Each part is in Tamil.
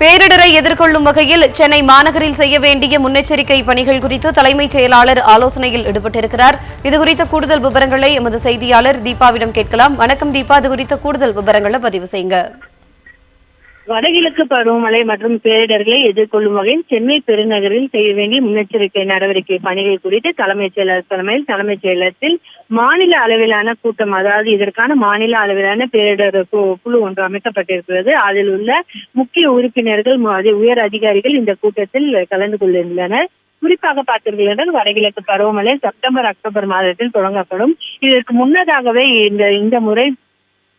பேரிடரை எதிர்கொள்ளும் வகையில் சென்னை மாநகரில் செய்ய வேண்டிய முன்னெச்சரிக்கை பணிகள் குறித்து தலைமைச் செயலாளர் ஆலோசனையில் ஈடுபட்டிருக்கிறார். இதுகுறித்த கூடுதல் விவரங்களை எமது செய்தியாளர் தீபாவிடம் கேட்கலாம். வணக்கம் தீபா. இது குறித்த கூடுதல் விவரங்களை பதிவு செய்யுங்க. வடகிழக்கு பருவமழை மற்றும் பேரிடர்களை எதிர்கொள்ளும் வகையில் சென்னை பெருநகரில் செய்ய வேண்டிய முன்னெச்சரிக்கை நடவடிக்கை பணிகள் குறித்து தலைமைச் செயலர் தலைமையில் தலைமைச் செயலகத்தில் மாநில அளவிலான கூட்டம் அதாவது இதற்கான மாநில அளவிலான பேரிடர் குழு ஒன்று அமைக்கப்பட்டிருக்கிறது. அதில் உள்ள முக்கிய உறுப்பினர்கள் உயர் அதிகாரிகள் இந்த கூட்டத்தில் கலந்து கொண்டிருந்தனர் குறிப்பாக பார்த்தீர்கள் வடகிழக்கு பருவமழை செப்டம்பர் அக்டோபர் மாதத்தில் தொடங்கப்படும். இதற்கு முன்னதாகவே இந்த இந்த முறை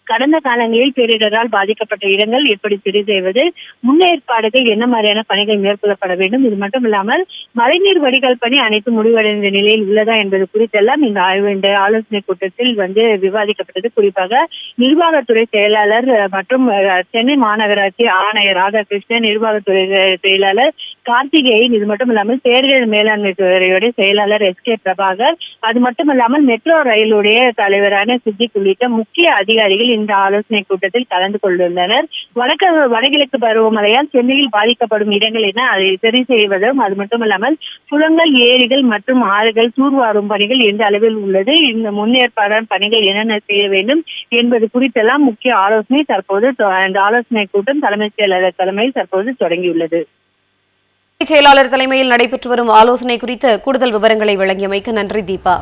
கடந்த காலங்களில் பேரிடரால் பாதிக்கப்பட்ட இடங்கள் எப்படி சரி செய்வது முன்னேற்பாடுகள் என்ன மாதிரியான பணிகள் மேற்கொள்ளப்பட வேண்டும் இது மட்டும் இல்லாமல் மழைநீர் வடிகால் பணி அனைத்து முடிவடைந்த நிலையில் உள்ளதா என்பது குறித்தெல்லாம் இந்த ஆய்வு இந்த ஆலோசனை கூட்டத்தில் வந்து விவாதிக்கப்பட்டது. குறிப்பாக நிர்வாகத்துறை செயலாளர் மற்றும் சென்னை மாநகராட்சி ஆணையர் ராதாகிருஷ்ணன் நிர்வாகத்துறை செயலாளர் கார்த்திகேயன் இது மட்டும் இல்லாமல் பேரிடர் மேலாண்மை துறையுடைய செயலாளர் எஸ் கே பிரபாகர் அது மட்டும் இல்லாமல் மெட்ரோ ரயிலுடைய தலைவரான சித்திக் உள்ளிட்ட முக்கிய அதிகாரிகள் இந்த ஆலோசனை கூட்டத்தில் கலந்து கொண்டுள்ளனர். வடக்கு வடகிழக்கு பருவமழையால் சென்னையில் பாதிக்கப்படும் இடங்கள் என அதை சரி செய்வதும் அது மட்டும் இல்லாமல் குளங்கள் ஏரிகள் மற்றும் ஆறுகள் தூர்வாரும் பணிகள் எந்த அளவில் உள்ளது இந்த முன்னேற்பாடான பணிகள் என்னென்ன செய்ய வேண்டும் என்பது குறித்தெல்லாம் முக்கிய ஆலோசனை தற்போது அந்த இந்த ஆலோசனை கூட்டம் தலைமைச் செயலாளர் தலைமையில் தற்போது தொடங்கியுள்ளது. செயலாளர் தலைமையில் நடைபெற்று வரும் ஆலோசனை குறித்து கூடுதல் விவரங்களை வழங்கியமைக்கு நன்றி தீபா.